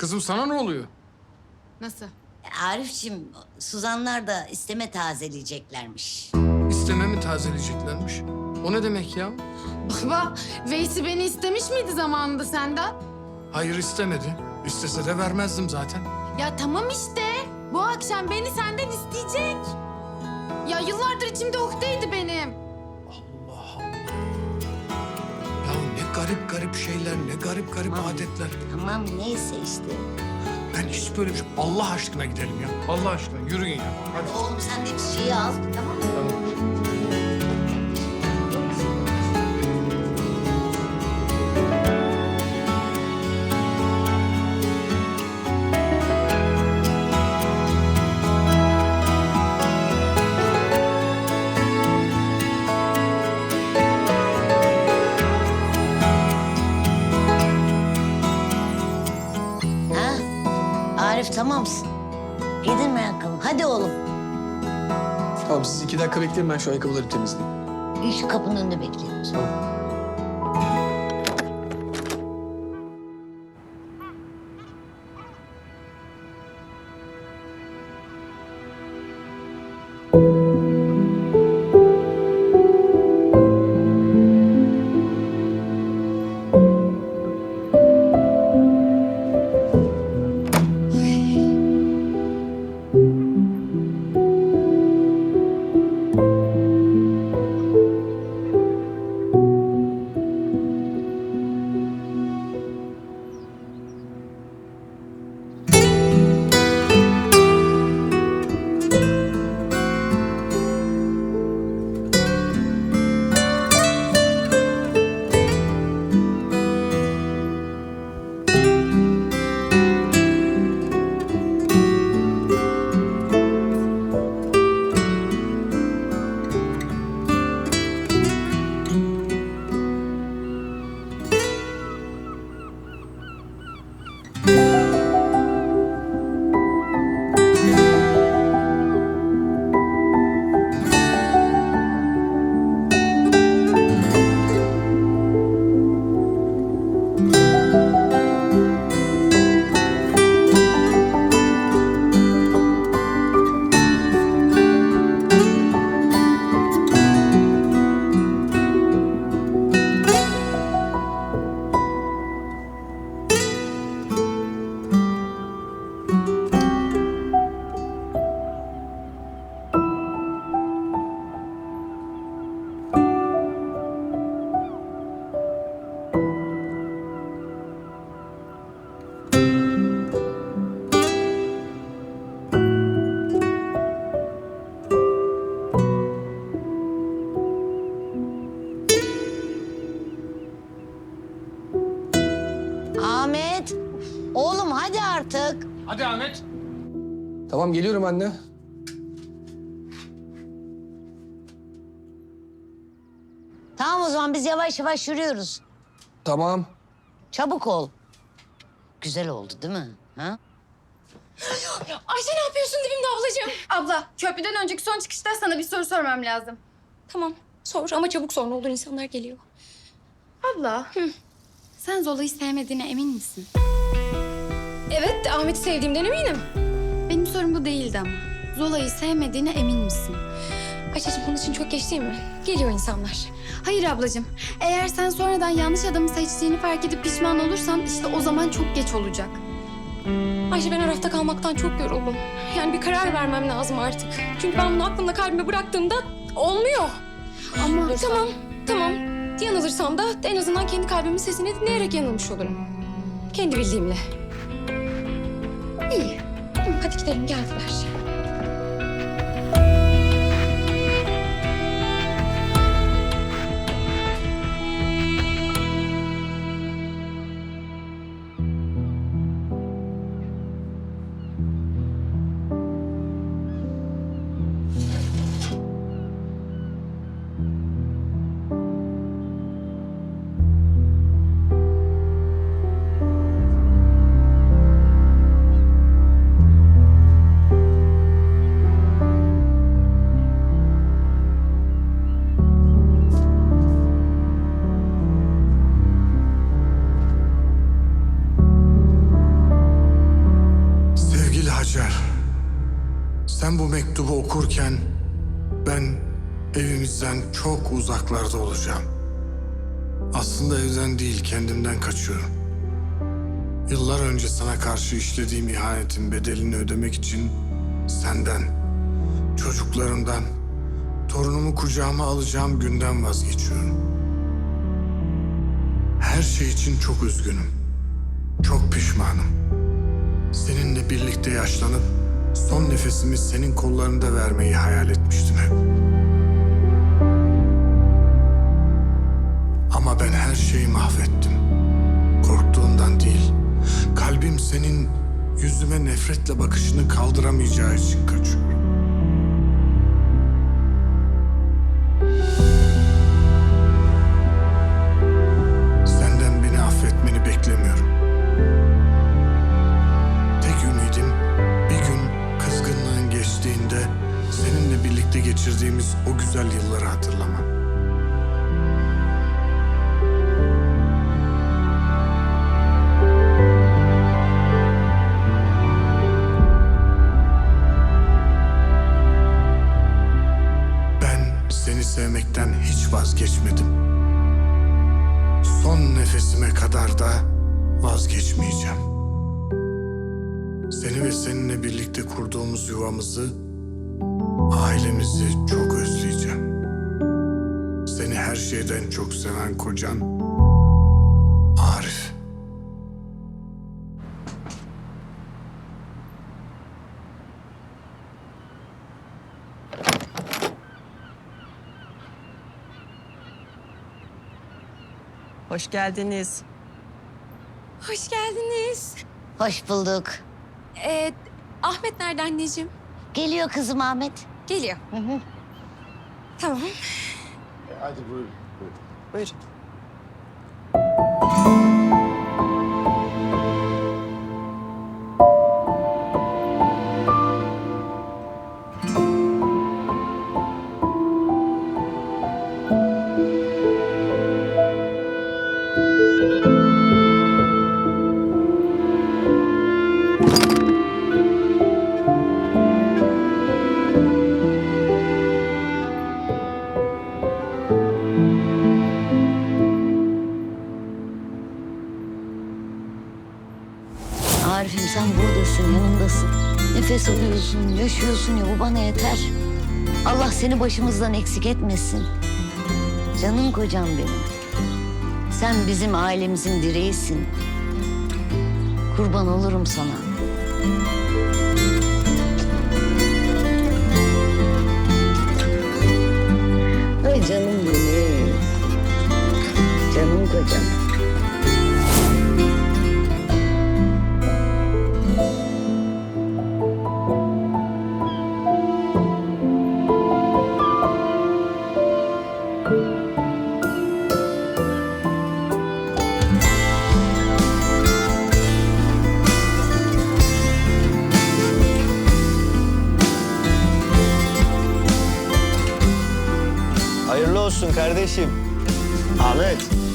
Kızım sana ne oluyor? Nasıl? Arifçim, Suzanlar da isteme tazeleyeceklermiş. İsteme mi tazeleyeceklermiş? O ne demek ya? Baba, Veysi beni istemiş miydi zamanında senden? Hayır istemedi. İstese de vermezdim zaten. Ya tamam işte. Bu akşam beni senden isteyecek. Ya yıllardır içimde uhdeydi benim. Garip garip şeyler, ne garip garip Tamam. adetler. Tamam neyse işte. Ben hiç böyle bir şey... Allah aşkına gidelim ya. Allah aşkına yürüyün ya. Hadi. Oğlum sen de bir şeyi al, tamam mı? Tamam. Giydin mi ayakkabı? Hadi oğlum. Tamam siz iki dakika bekleyin ben şu ayakkabıları temizleyeyim. Şu kapının önünde bekliyoruz. Ahmet, Hadi Ahmet. Tamam geliyorum anne. Tamam o zaman biz yavaş yavaş yürüyoruz. Tamam. Çabuk ol. Güzel oldu değil mi? Ha? Ayşe ne yapıyorsun dibimde ablacığım? Abla köprüden önceki son çıkışta sana bir soru sormam lazım. Tamam sor ama çabuk sor ne olur insanlar geliyor. Abla sen Zola'yı sevmediğine emin misin? Evet Ahmet'i sevdiğimden eminim. Benim sorum bu değildi ama. Zola'yı sevmediğine emin misin? Ayşe'cim bunun için çok geç değil mi? Geliyor insanlar. Hayır ablacığım. Eğer sen sonradan yanlış adamı seçtiğini fark edip pişman olursan işte o zaman çok geç olacak. Ayşe ben arafta kalmaktan çok yoruldum. Yani bir karar vermem lazım artık. Çünkü ben bunu aklımda kalbime bıraktığımda olmuyor. Ama tamam, tamam. Yanılırsam da en azından kendi kalbimin sesini dinleyerek yanılmış olurum. Kendi bildiğimle. İyi. Hadi gidelim geldiler. Okurken ben evimizden çok uzaklarda olacağım. Aslında evden değil kendimden kaçıyorum. Yıllar önce sana karşı işlediğim ihanetin bedelini ödemek için senden, çocuklarımdan, torunumu kucağıma alacağım günden vazgeçiyorum. Her şey için çok üzgünüm. Çok pişmanım. Seninle birlikte yaşlanıp son nefesimi senin kollarında vermeyi hayal etmiştim hep. Ama ben her şeyi mahvettim. Korktuğundan değil. Kalbim senin yüzüme nefretle bakışını kaldıramayacağı için kaçıyor. Güzel yılları hatırlaman. Ben seni sevmekten hiç vazgeçmedim. Son nefesime kadar da vazgeçmeyeceğim. Seni ve seninle birlikte kurduğumuz yuvamızı, ailemizi çok özleyeceğim. Her şeyden çok seven kocan Arif. Hoş geldiniz. Hoş geldiniz. Hoş bulduk. Ee, Ahmet nerede anneciğim? Geliyor kızım Ahmet. Geliyor. Tamam. Hadi buyurun. Buyurun. Buyur. Arif'im sen buradasın, yanımdasın. Nefes alıyorsun, yaşıyorsun ya bu bana yeter. Allah seni başımızdan eksik etmesin. Canım kocam benim. Sen bizim ailemizin direğisin. Kurban olurum sana. Ay canım benim. Canım kocam. Kardeşim. Ahmet.